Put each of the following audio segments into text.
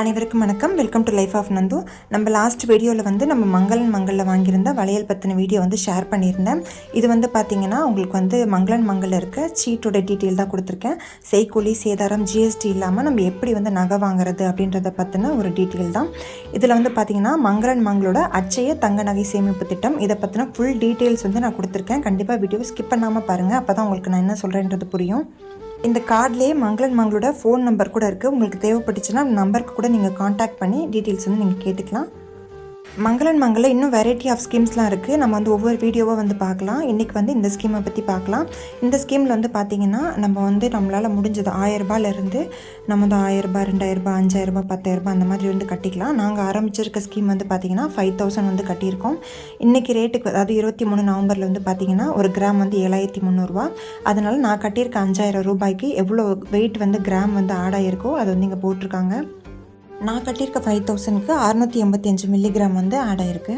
அனைவருக்கும் வணக்கம். Welcome to life of Nandu நம்ம லாஸ்ட் வீடியோவில் வந்து நம்ம மங்களன் மங்களில் வாங்கியிருந்த வளையல் பற்றின வீடியோ வந்து ஷேர் பண்ணியிருந்தேன். இது வந்து பார்த்தீங்கன்னா உங்களுக்கு வந்து மங்களன் மங்களில் இருக்க சீட்டோட டீட்டெயில் தான் கொடுத்துருக்கேன். செய்கூலி சேதாரம் ஜிஎஸ்டி இல்லாமல் நம்ம எப்படி வந்து நகை வாங்குறது அப்படின்றத பற்றின ஒரு டீட்டெயில் தான். இதில் வந்து பார்த்தீங்கன்னா மங்களன் மங்களோட அச்சய தங்க நகை சேமிப்பு திட்டம். இதை பற்றின ஃபுல் டீட்டெயில்ஸ் வந்து நான் கொடுத்துருக்கேன். கண்டிப்பாக வீடியோ ஸ்கிப் பண்ணாமல் பாருங்கள் அப்போ தான் உங்களுக்கு நான் என்ன சொல்கிறேன்றது புரியும். இந்த கார்ட்லேயே மங்களன் மங்களோட ஃபோன் நம்பர் கூட இருக்குது உங்களுக்கு தேவைப்பட்டுச்சுன்னா நம்பருக்கு கூட நீங்கள் காண்டாக்ட் பண்ணி டீட்டெயில்ஸ் வந்து நீங்கள் கேட்டுக்கலாம். மங்களன் மங்களில் இன்னும் வெரைட்டி ஆஃப் ஸ்கீம்ஸ்லாம் இருக்குது நம்ம வந்து ஒவ்வொரு வீடியோவாக வந்து பார்க்கலாம். இன்றைக்கி வந்து இந்த ஸ்கீமை பற்றி பார்க்கலாம். இந்த ஸ்கீமில் வந்து பார்த்திங்கன்னா நம்ம வந்து நம்மளால் முடிஞ்சது ஆயிரரூபாலேருந்து நம்ம வந்து ஆயிரரூபா ரெண்டாயிரரூபா அஞ்சாயிரரூபா பத்தாயிரரூபா அந்த மாதிரி வந்து கட்டிக்கலாம். நாங்கள் ஆரம்பிச்சிருக்க ஸ்கீம் வந்து பார்த்திங்கன்னா ஃபைவ் தௌசண்ட் வந்து கட்டியிருக்கோம். இன்றைக்கி ரேட்டுக்கு அதாவது இருபத்தி மூணு நவம்பரில் வந்து பார்த்திங்கன்னா ஒரு கிராம் வந்து ஏழாயிரத்தி முந்நூறுரூவா அதனால் நான் கட்டியிருக்க அஞ்சாயிரம் ரூபாய்க்கு எவ்வளோ வெயிட் வந்து கிராம் வந்து ஆட் அதை வந்து இங்கே போட்டிருக்காங்க. நான் கட்டியிருக்க ஃபைவ் தௌசண்ட்க்கு அறநூற்றி எண்பத்தி அஞ்சு மில்லிகிராம் வந்து ஆட் ஆயிருக்கு.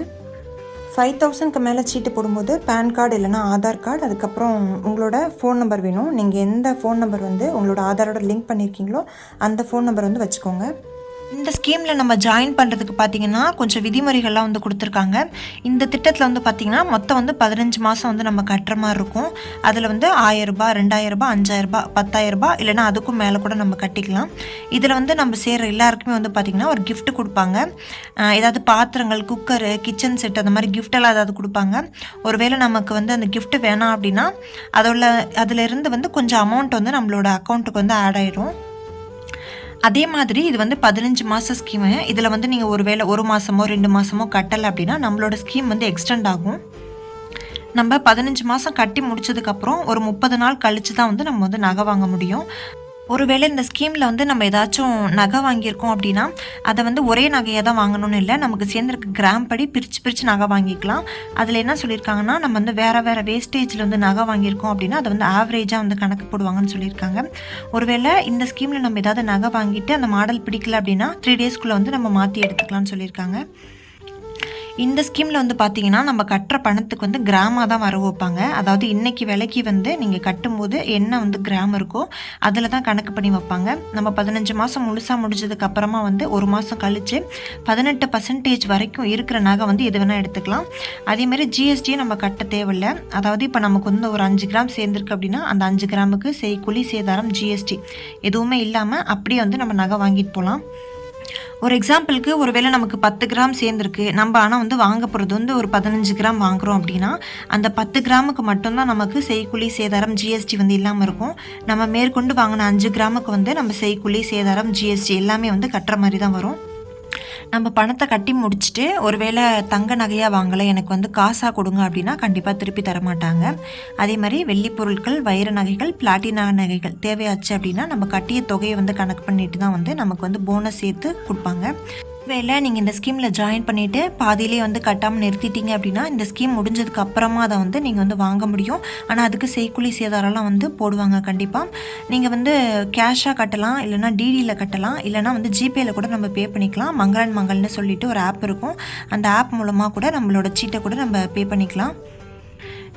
ஃபைவ் தௌசண்ட்க்கு மேலே சீட்டு போடும்போது பேன் கார்டு இல்லைனா ஆதார் கார்டு அதுக்கப்புறம் உங்களோட ஃபோன் நம்பர் வேணும். நீங்கள் எந்த ஃபோன் நம்பர் வந்து உங்களோட ஆதாரோட லிங்க் பண்ணியிருக்கீங்களோ அந்த ஃபோன் நம்பர் வந்து வச்சுக்கோங்க. இந்த ஸ்கீமில் நம்ம ஜாயின் பண்ணுறதுக்கு பார்த்தீங்கன்னா கொஞ்சம் விதிமுறைகள்லாம் வந்து கொடுத்துருக்காங்க. இந்த திட்டத்தில் வந்து பார்த்திங்கன்னா மொத்தம் வந்து பதினஞ்சு மாதம் வந்து நம்ம கட்டுற மாதிரி இருக்கும். அதில் வந்து ஆயிரரூபா ரெண்டாயிரரூபா அஞ்சாயிரரூபா பத்தாயிரரூபா இல்லைனா அதுக்கும் மேலே கூட நம்ம கட்டிக்கலாம். இதில் வந்து நம்ம சேர்கிற எல்லாருக்குமே வந்து பார்த்திங்கன்னா ஒரு கிஃப்ட் கொடுப்பாங்க. ஏதாவது பாத்திரங்கள் குக்கரு கிச்சன் செட் அந்த மாதிரி கிஃப்டெல்லாம் ஏதாவது கொடுப்பாங்க. ஒருவேளை நமக்கு வந்து அந்த கிஃப்ட் வேணாம் அப்படின்னா அதோட அதிலிருந்து வந்து கொஞ்சம் அமௌண்ட் வந்து நம்மளோட அக்கௌண்ட்டுக்கு வந்து ஆட் ஆயிடும் அதே மாதிரி இது வந்து பதினஞ்சு மாத ஸ்கீமு இதில் வந்து நீங்கள் ஒரு வேளை ஒரு மாதமோ ரெண்டு மாதமோ கட்டலை அப்படின்னா நம்மளோட ஸ்கீம் வந்து எக்ஸ்டெண்ட் ஆகும். நம்ம பதினஞ்சு மாதம் கட்டி முடிச்சதுக்கப்புறம் ஒரு முப்பது நாள் கழித்து தான் வந்து நம்ம வந்து நகை வாங்க முடியும். ஒருவேளை இந்த ஸ்கீமில் வந்து நம்ம ஏதாச்சும் நகை வாங்கியிருக்கோம் அப்படின்னா அதை வந்து ஒரே நகையை தான் வாங்கணும்னு இல்லை. நமக்கு சேர்ந்துருக்க கிராம் படி பிரித்து பிரித்து நகை வாங்கிக்கலாம். அதில் என்ன சொல்லியிருக்காங்கன்னா நம்ம வந்து வேறு வேறு வேஸ்டேஜில் வந்து நகை வாங்கியிருக்கோம் அப்படின்னா அதை வந்து ஆவரேஜாக வந்து கணக்கு போடுவாங்கன்னு சொல்லியிருக்காங்க. ஒருவேளை இந்த ஸ்கீமில் நம்ம ஏதாவது நகை வாங்கிட்டு அந்த மாடல் பிடிக்கல அப்படின்னா த்ரீ டேஸ்க்குள்ளே வந்து நம்ம மாற்றி எடுத்துக்கலாம்னு சொல்லியிருக்காங்க. இந்த ஸ்கீமில் வந்து பார்த்தீங்கன்னா நம்ம கட்டுற பணத்துக்கு வந்து கிராமாக தான் வர வைப்பாங்க. அதாவது இன்னைக்கு விலைக்கு வந்து நீங்கள் கட்டும்போது என்ன வந்து கிராம் இருக்கோ அதில் தான் கணக்கு பண்ணி வைப்பாங்க. நம்ம பதினஞ்சு மாதம் முழுசாக முடிஞ்சதுக்கப்புறமா வந்து ஒரு மாதம் கழித்து பதினெட்டு பர்சன்டேஜ் வரைக்கும் இருக்கிற நகை வந்து எது வேணால் எடுத்துக்கலாம். அதேமாதிரி ஜிஎஸ்டியும் நம்ம கட்ட தேவையில்லை. அதாவது இப்போ நமக்கு வந்து ஒரு அஞ்சு கிராம் சேர்ந்துருக்கு அப்படின்னா அந்த அஞ்சு கிராமுக்கு செய்கூலி சேதாரம் ஜிஎஸ்டி எதுவுமே இல்லாமல் அப்படியே வந்து நம்ம நகை வாங்கிட்டு போகலாம் ஒரு எக்ஸாம்பிளுக்கு ஒரு வேளை நமக்கு பத்து கிராம் சேர்ந்துருக்கு. நம்ம ஆனால் வந்து வாங்க போகிறது வந்து ஒரு பதினஞ்சு கிராம் வாங்குறோம் அப்படின்னா அந்த பத்து கிராமுக்கு மட்டும்தான் நமக்கு செய்கூலி சேதாரம் ஜிஎஸ்டி வந்து இல்லாமல் இருக்கும். நம்ம மேற்கொண்டு வாங்கின அஞ்சு கிராமுக்கு வந்து நம்ம செய்கூலி சேதாரம் ஜிஎஸ்டி எல்லாமே வந்து கட்டுற மாதிரி தான் வரும். நம்ம பணத்தை கட்டி முடிச்சுட்டு ஒருவேளை தங்க நகையாக வாங்கலை எனக்கு வந்து காசாக கொடுங்க அப்படின்னா கண்டிப்பாக திருப்பி தர மாட்டாங்க அதே மாதிரி வெள்ளி பொருட்கள் வைர நகைகள் பிளாட்டினா நகைகள் தேவையாச்சு அப்படின்னா நம்ம கட்டிய தொகையை வந்து கணக்கு பண்ணிட்டு தான் வந்து நமக்கு வந்து போனஸ் சேர்த்து கொடுப்பாங்க. வேலை நீங்கள் இந்த ஸ்கீமில் ஜாயின் பண்ணிவிட்டு பாதியிலே வந்து கட்டாமல் நிறுத்திட்டீங்க அப்படின்னா இந்த ஸ்கீம் முடிஞ்சதுக்கு அப்புறமா அதை வந்து நீங்கள் வந்து வாங்க முடியும். ஆனால் அதுக்கு செய்கூலி சேதாரம்லாம் வந்து போடுவாங்க கண்டிப்பாக நீங்கள் வந்து கேஷாக கட்டலாம் இல்லைனா டிடியில் கட்டலாம் இல்லைனா வந்து ஜிபேயில் கூட நம்ம பே பண்ணிக்கலாம். மங்களன் மங்கள்னு சொல்லிட்டு ஒரு ஆப் இருக்கும். அந்த ஆப் மூலமாக கூட நம்மளோட சீட்டை கூட நம்ம பே பண்ணிக்கலாம்.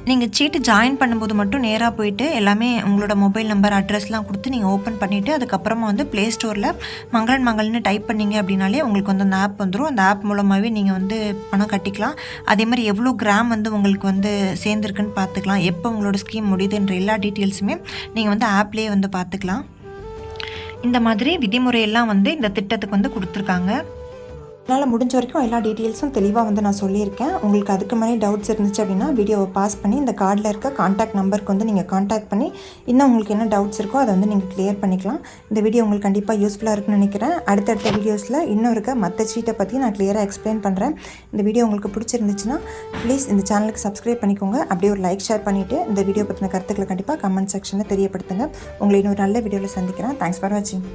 நீங்கள் சீட்டு ஜாயின் பண்ணும்போது மட்டும் நேராக போயிட்டு எல்லாமே உங்களோட மொபைல் நம்பர் அட்ரஸ்லாம் கொடுத்து நீங்கள் ஓப்பன் பண்ணிவிட்டு அதுக்கப்புறமா வந்து ப்ளே ஸ்டோரில் மங்களன் மங்கள்னு டைப் பண்ணீங்க அப்படின்னாலே உங்களுக்கு வந்து அந்த ஆப் வந்துடும் அந்த ஆப் மூலமாகவே நீங்கள் வந்து பணம் கட்டிக்கலாம். அதே மாதிரி எவ்வளோ கிராம் வந்து உங்களுக்கு வந்து சேர்ந்துருக்குன்னு பார்த்துக்கலாம். எப்போ உங்களோட ஸ்கீம் முடியுதுன்ற எல்லா டீட்டெயில்ஸுமே நீங்கள் வந்து ஆப்லேயே வந்து பார்த்துக்கலாம். இந்த மாதிரி விதிமுறையெல்லாம் வந்து இந்த திட்டத்துக்கு வந்து கொடுத்துருக்காங்க. அதனால் முடிஞ்ச வரைக்கும் எல்லா டீட்டெயில்ஸும் தெளிவாக வந்து நான் சொல்லியிருக்கேன். உங்களுக்கு அதுக்கு மேலே டவுட்ஸ் இருந்துச்சு அப்படின்னா வீடியோவை பாஸ் பண்ணி இந்த கார்டில் இருக்க காண்டாக்ட் நம்பருக்கு வந்து நீங்கள் காண்டாக்ட் பண்ணி இன்னும் உங்களுக்கு என்ன டவுட்ஸ் இருக்கோ அதை வந்து நீங்கள் கிளியர் பண்ணிக்கலாம். இந்த வீடியோ உங்களுக்கு கண்டிப்பாக யூஸ்ஃபுல்லாக இருக்குன்னு நினைக்கிறேன். அடுத்தடுத்த வீடியோஸில் இன்னும் இருக்க மற்ற சீட்டை பற்றி நான் கிளியராக எக்ஸ்பிளைன் பண்ணுறேன் இந்த வீடியோ உங்களுக்கு பிடிச்சிருந்துச்சுன்னா ப்ளீஸ் இந்த சேனலுக்கு சப்ஸ்கிரைப் பண்ணிக்கோங்க. அப்படியே ஒரு லைக் ஷேர் பண்ணிவிட்டு இந்த வீடியோ பற்றின கருத்துக்களை கண்டிப்பாக கமெண்ட் செக்ஷனில் தெரியப்படுத்துங்க. உங்களை இன்னொரு நல்ல வீடியோவில் சந்திக்கிறேன். தேங்க்ஸ் ஃபார் வாட்சிங்